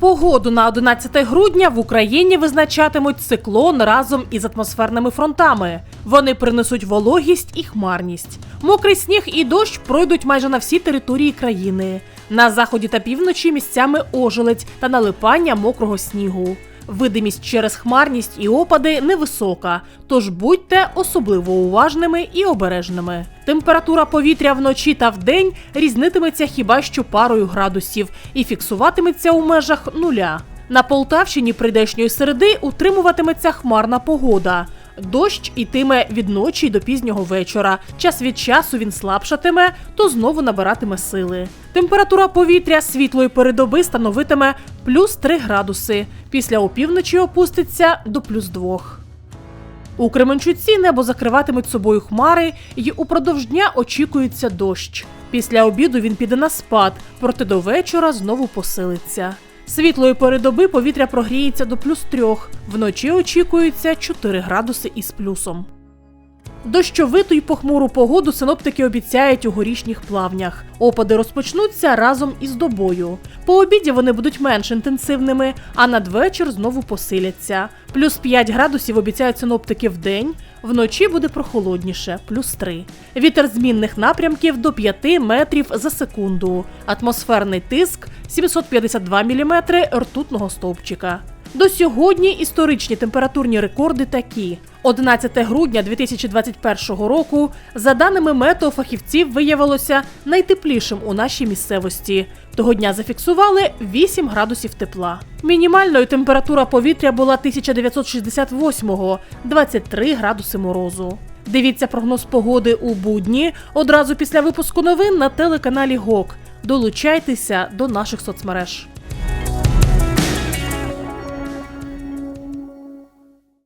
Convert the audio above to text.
Погоду на 11 грудня в Україні визначатимуть циклон разом із атмосферними фронтами. Вони принесуть вологість і хмарність. Мокрий сніг і дощ пройдуть майже на всій території країни. На заході та півночі місцями ожеледь та налипання мокрого снігу. Видимість через хмарність і опади невисока, тож будьте особливо уважними і обережними. Температура повітря вночі та вдень різнитиметься хіба що парою градусів і фіксуватиметься у межах нуля. На Полтавщині прийдешньої середи утримуватиметься хмарна погода. Дощ ітиме від ночі до пізнього вечора. Час від часу він слабшатиме, то знову набиратиме сили. Температура повітря світлої передоби становитиме плюс 3 градуси. Після опівночі опуститься до плюс 2. У Кременчуці небо закриватимуть собою хмари, і упродовж дня очікується дощ. Після обіду він піде на спад, проте до вечора знову посилиться. Світлої передоби повітря прогріється до плюс трьох. Вночі очікується 4 градуси із плюсом. Дощовиту й похмуру погоду синоптики обіцяють у горішніх плавнях. Опади розпочнуться разом із добою. По обіді вони будуть менш інтенсивними, а надвечір знову посиляться. Плюс 5 градусів обіцяють синоптики в день. Вночі буде прохолодніше, плюс 3. Вітер змінних напрямків до 5 метрів за секунду. Атмосферний тиск 752 мм ртутного стовпчика. До сьогодні історичні температурні рекорди такі: 11 грудня 2021 року, за даними метеофахівців, виявилося найтеплішим у нашій місцевості. Того дня зафіксували 8 градусів тепла. Мінімальною температура повітря була 1968-го – 23 градуси морозу. Дивіться прогноз погоди у будні одразу після випуску новин на телеканалі ГОК. Долучайтеся до наших соцмереж.